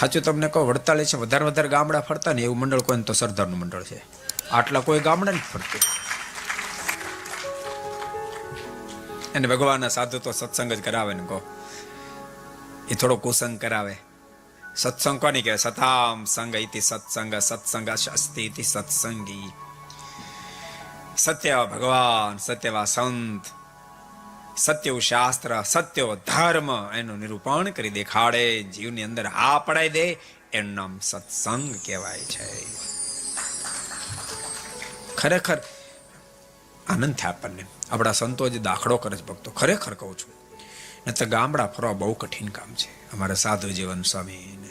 સાચું તમને કહો, વડતાલી છે, વધારે વધારે ગામડા ફરતા ને એવું મંડળ કોઈ તો સરદારનું મંડળ છે. આટલા કોઈ ગામડા નથી ફરતું. અને ભગવાનના સાધુ તો સત્સંગ જ કરાવે ને કહો. એ થોડો કુસંગ કરાવે. સત્સંગ કોની કહેવાય? સતામ સંગ ઇતિ સત્સંગ સત્સંગ શાસ્તિ ઇતિ સત્સંગી. સત્ય ભગવાન, સત્યવા સંત. સત્યવું શાસ્ત્ર સત્યો ધર્મ એનું નિરૂપણ કરી દેખાડે, જીવની અંદર આ પડાઈ દે, એનું નામ સત્સંગ કહેવાય છે. ખરેખર આનંદ થાય આપણને. આપણા સંતો જે દાખલો કરે છે ભક્તો, ખરેખર કહું છું. ને તો ગામડા ફરવા બહુ કઠિન કામ છે. અમારા સાધુ જીવન સ્વામી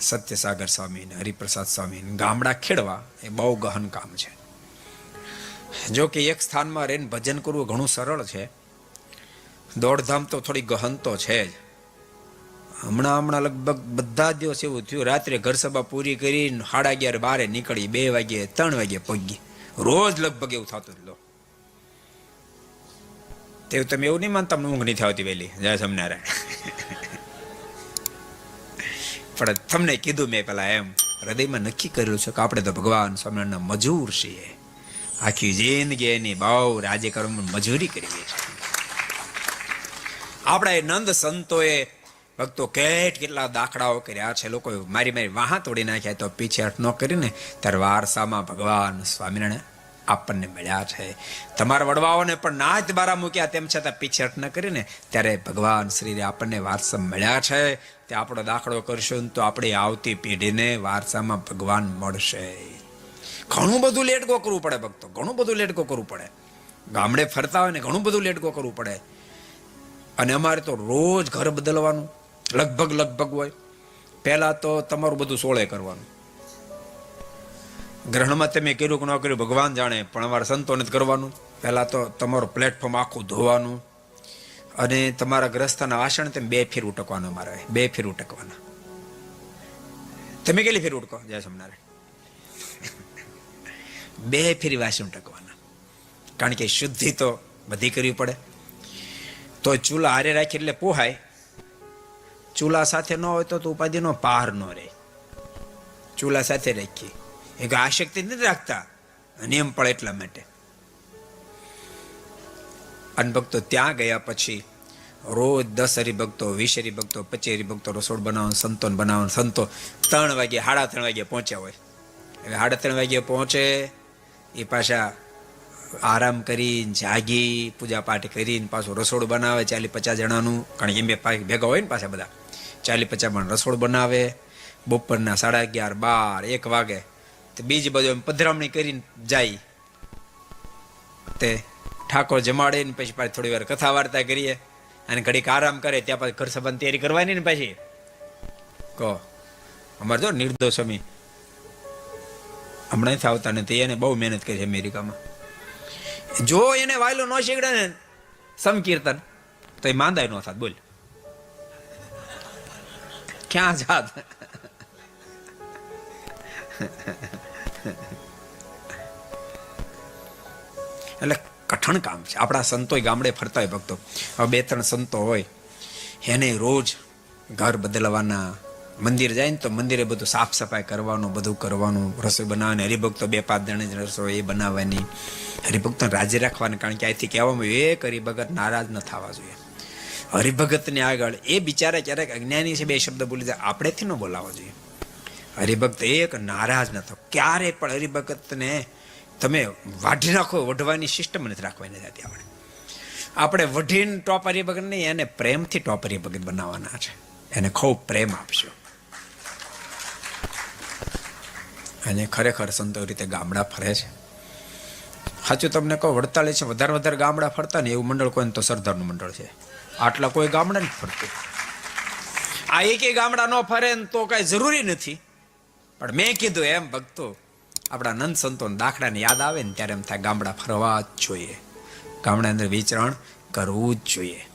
સત્યસાગર સ્વામી ને, હરિપ્રસાદ સ્વામી ગામડા ખેડવા એ બહુ ગહન કામ છે. જો કે એક સ્થાનમાં રહીને ભજન કરવું ઘણું સરળ છે. દોડધામ તો થોડી ગહન તો છે જ. હમણાં હમણાં લગભગ બધા દિવસ એવું થયું, રાત્રે ઘર સભા પૂરી કરીને સાડા અગિયાર બારે નીકળી, બે વાગ્યે ત્રણ વાગ્યે પગી. રોજ લગભગ એવું થતું જ લો. તે તમે એવું નહીં માનતા ઊંઘ નથી આવતી વહેલી. જય સ્વામિનારાયણ. પણ તમને કીધું મેં પેલા એમ, હૃદયમાં નક્કી કર્યું છે કે આપણે તો ભગવાન સ્વામિનારાયણના મજૂર છીએ. આખી જિંદગી એની બહુ રાજ્ય કરવામાં મજૂરી કરીએ છીએ આપણા એ નંદ સંતોએ ભક્તો કેટ કેટલા દાખલાઓ કર્યા છે લોકો મારી મારી વાહ તોડી નાખ્યા તો પીછે હટ ન કરીને ત્યારે વારસામાં ભગવાન સ્વામિનારાયણ આપણને મળ્યા છે. તમારા વડવાઓને પણ નાચ બારા મૂક્યા તેમ છતાં પીછેહટ ન કરીને ત્યારે ભગવાન શ્રી આપણને વારસા મળ્યા છે. તે આપણો દાખલો કરશું તો આપણી આવતી પેઢીને વારસામાં ભગવાન મળશે. ઘણું બધું લેટકો કરવું પડે ભક્તો, ઘણું બધું લેટકો કરવું પડે. ગામડે ફરતા હોય ને ઘણું બધું લેટકો કરવું પડે. અને અમારે તો રોજ ઘર બદલવાનું, લગભગ લગભગ હોય. પહેલા તો તમારું બધું સોળે કરવાનું. ગ્રહણમાં તમે કર્યું કે ન કર્યું ભગવાન જાણે, પણ અમારા સંતોને જ કરવાનું. પહેલા તો તમારું પ્લેટફોર્મ આખું ધોવાનું. અને તમારા ગ્રસ્તાના વાસણ તમે બે ફેર ઉટકવાના અમારે. બે ફેર ઉટકવાના. તમે કેટલી ફેર ઉટકો? જય સમનારાયણ બે ફેરી વાસણ ટકવાના. કારણ કે શુદ્ધિ તો બધી કરવી પડે. તો ચૂલા હારે રાખી એટલે પોહાય. ચૂલા સાથે ન હોય તો ઉપાધિનો પાર ન રહે. ચૂલા સાથે રાખી એ આશક્તિ નથી રાખતા. નિયમ પડે એટલા માટે. અને ભક્તો ત્યાં ગયા પછી રોજ દસ હરિભક્તો, વીસ હરિભક્તો, પચીસ હરિભક્તો રસોડ બનાવવાનું, સંતોન બનાવવાનું, સંતો ત્રણ વાગે, સાડા ત્રણ વાગે પહોંચ્યા હોય. હવે સાડા ત્રણ વાગે પહોંચે એ પાછા આરામ કરીને, જાગી પૂજા પાઠ કરીને પાછું રસોડું બનાવે ચાલી પચાસ જણાનું, કારણ કે બે ભેગા હોય ને પાછા બધા. ચાલી પચાસ પણ રસોડું બનાવે, બપોરના સાડા અગિયાર, બાર, એક વાગે. તો બીજી બાજુ એમ પધરામણી કરીને જાય. તે ઠાકોર જમાડે ને પછી પાછી થોડી વાર કથા વાર્તા કરીએ. અને ઘડીક આરામ કરે, ત્યાં પછી ઘર સંબંધ તૈયારી કરવાની ને પછી. કહો, અમારે જો નિર્દોષ સ્વામી હમણાં આવતા નથી. એને બહુ મહેનત કરી છે અમેરિકામાં. જો એને વાયલો ન શીખડે ને સમકીર્તન તો એ માંદાય ન થાત, બોલ. ક્યાં જાત? એટલે કઠણ કામ છે. આપણા સંતોય ગામડે ફરતા હોય ભક્તો. હવે બે ત્રણ સંતો હોય, એને રોજ ઘર બદલવાના મંદિર જાય ને તો મંદિરે બધું સાફ સફાઈ કરવાનું, બધું કરવાનું, રસોઈ બનાવવાની. હરિભક્તો બે પાંચ જણ જ રસોઈ એ બનાવવાની. હરિભક્તો રાજી રાખવાની, કારણ કે અહીંથી કહેવામાં એ હરિભગત નારાજ ન થવા જોઈએ. હરિભગતને આગળ એ બિચારા ક્યારેક અજ્ઞાની છે, બે શબ્દ બોલી જાય આપણેથી ન બોલાવવા જોઈએ. હરિભક્ત એક નારાજ ન થો ક્યારે પણ હરિભગતને તમે વાઢી નાખો, વઢવાની સિસ્ટમ નથી રાખવાની જાતી આપણે. આપણે વઢીને ટોપ હરિભગત નહીં, એને પ્રેમથી ટોપ હરિભગત બનાવવાના છે. એને ખૂબ પ્રેમ આપશો. અને ખરેખર સંતો રીતે ગામડા ફરે છે. સાચું તમને કહો વડતાલી છે, વધારે વધારે ગામડા ફરતા ને એવું મંડળ કોઈ તો સરદારનું મંડળ છે. આટલા કોઈ ગામડા નથી ફરતું. આ એકે ગામડા ન ફરે ને તો કાંઈ જરૂરી નથી. પણ મેં કીધું એમ, ભક્તો, આપણા નંદ સંતોને દાખલાને યાદ આવે ને ત્યારે એમ થાય ગામડા ફરવા જ જોઈએ. ગામડા અંદર વિચરણ કરવું જ જોઈએ.